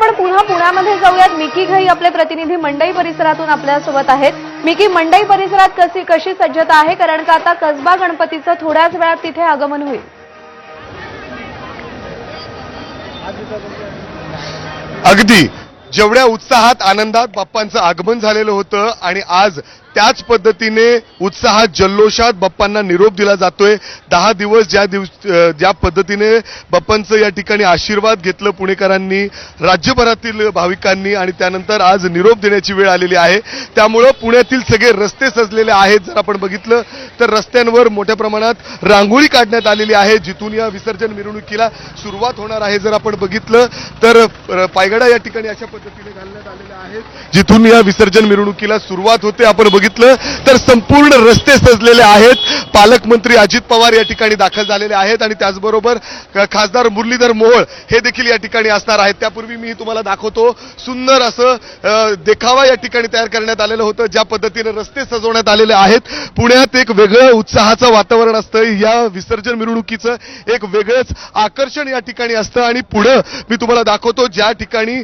आपण पुन्हा पुण्यामध्ये जाऊयात. मिकी घई आपले प्रतिनिधी मंडई परिसरातून आपल्यासोबत आहेत. मिकी मंडई परिसरात कशी कशी सज्जता आहे? कारण का आता कसबा गणपतीचं थोड्याच वेळात तिथे आगमन होईल. अगदी. जेवढ्या उत्साहात आनंदात बाप्पांचं आगमन झालेलं होतं आणि आज त्याच पद्धतीने उत्साहात जल्लोषात बाप्पांना निरोप दिला जातोय. दहा दिवस ज्या दिवस ज्या पद्धतीने बाप्पांचं या ठिकाणी आशीर्वाद घेतलं पुणेकरांनी राज्यभरातील भाविकांनी आणि त्यानंतर आज निरोप देण्याची वेळ आलेली आहे. त्यामुळं पुण्यातील सगळे रस्ते सजलेले आहेत जर आपण बघितलं तर रस्त्यांवर मोठ्या प्रमाणात रांगोळी काढण्यात आलेली आहे. जिथून या विसर्जन मिरवणुकीला सुरुवात होणार आहे जर आपण बघितलं तर पायगडा या ठिकाणी अशा पद्धतीने घालण्यात आलेल्या आहेत. जिथून या विसर्जन मिरवणुकीला सुरुवात होते आपण बघितलं. तर संपूर्ण रस्ते सजलेले आहेत. पालकमंत्री अजित पवार या ठिकाणी दाखल झालेले आहेत आणि त्याचबरोबर खासदार मुरलीधर मोहोळ हे देखील या ठिकाणी असणार आहेत. त्यापूर्वी मी तुम्हाला दाखवतो सुंदर असं देखावा या ठिकाणी तयार करण्यात आलेलं होतं ज्या पद्धतीने रस्ते सजवण्यात आलेले आहेत. पुण्यात एक वेगळं उत्साहाचं वातावरण असतं. या विसर्जन मिरवणुकीचं एक वेगळंच आकर्षण या ठिकाणी असतं. आणि पुढं मी तुम्हाला दाखवतो ज्या ठिकाणी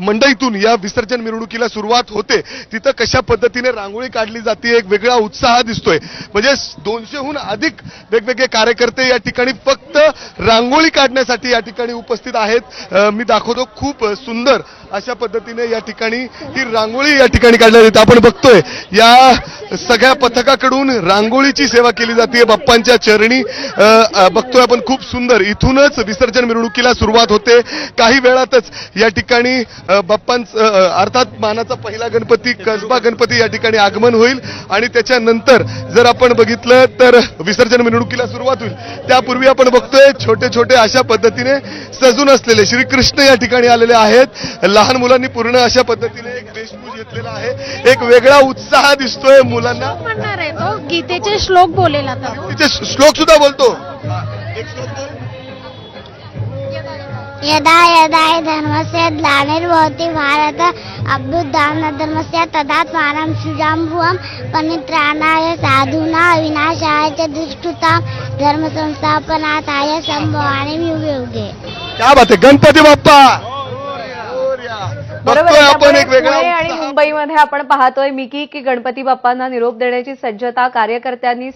मंडईतून या विसर्जन मिरवणुकीला सुरुवात होते. तिथं कशा पद्धतीने रांगोळी काढली जाते एक वेगळा उत्साह दिसतोय. म्हणजे दोनशेहून अधिक वेगवेगळे कार्यकर्ते या ठिकाणी फक्त रांगोळी काढण्यासाठी या ठिकाणी उपस्थित आहेत. मी दाखवतो खूप सुंदर अशा पद्धतीने या ठिकाणी ही रांगोळी या ठिकाणी काढण्यात येते. आपण बघतोय या सगळ्या पथकाकडून रांगोळीची सेवा केली जाते बाप्पांच्या चरणी. बघतोय आपण खूप सुंदर. इथूनच विसर्जन मिरवणुकीला सुरुवात होते. काही वेळातच या ठिकाणी बाप्पांचं अर्थात मानाचा पहिला गणपती कसबा गणपती या ठिकाणी आगमन होईल. आणि त्याच्यानंतर जर आपण बघितलं तर विसर्जन मिरवणुकीला सुरुवात होईल. त्यापूर्वी आपण बघतोय छोटे छोटे अशा पद्धतीने सजून असलेले श्रीकृष्ण या ठिकाणी आलेले आहेत. लहान मुलांनी पूर्ण अशा पद्धतीने एक वेशभूष घेतलेला आहे. एक वेगळा उत्साह दिसतोय मुलांना. म्हणणार आहे तो. गीतेचे श्लोक बोलेल आता तो. तिचे श्लोक सुद्धा बोलतो. एक श्लोक बोल. यदा यदा हि धर्मस्य ग्लानिर्भवति भारत अभ्युत्थानधर्मस्य तदात्मानं सुजाम्भुवं परित्राणाय साधूना विनाशाय च दुष्कृतां धर्मसंस्थापनार्थाय संभवामि युगे युगे क्या बात आहे गणपती बाप्पा! बरोबर बघतोय आहे. आपण त्यामुळे एक वेगळा पुणे आणि उत्साह. मुंबईमध्ये आपण पाहतोय मिकी की गणपती बाप्पांना निरोप देण्याची सज्जता कार्यकर्त्यांनी